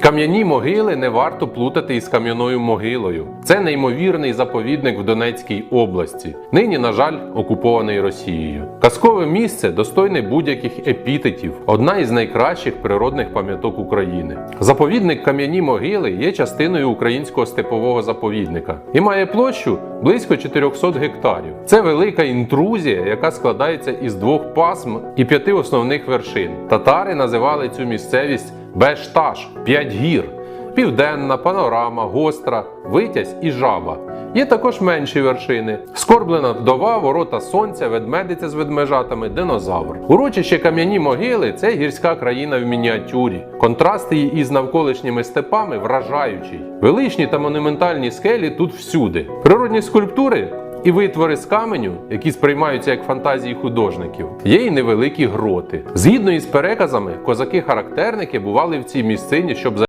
Кам'яні могили не варто плутати із кам'яною могилою. Це неймовірний заповідник в Донецькій області, нині, на жаль, окупований Росією. Казкове місце достойне будь-яких епітетів, одна із найкращих природних пам'яток України. Заповідник Кам'яні могили є частиною українського степового заповідника і має площу близько 400 гектарів. Це велика інтрузія, яка складається із двох пасм і п'яти основних вершин. Татари називали цю місцевість Бешташ 5 гір. Південна, панорама, гостра, витязь і жаба. Є також менші вершини: скорблена вдова, ворота сонця, ведмедиця з ведмежатами, динозавр. Урочище кам'яні могили це гірська країна в мініатюрі. Контраст її із навколишніми степами вражаючий. Величні та монументальні скелі тут всюди. Природні скульптури і витвори з каменю, які сприймаються як фантазії художників, є й невеликі гроти. Згідно із переказами, козаки-характерники бували в цій місцині, щоб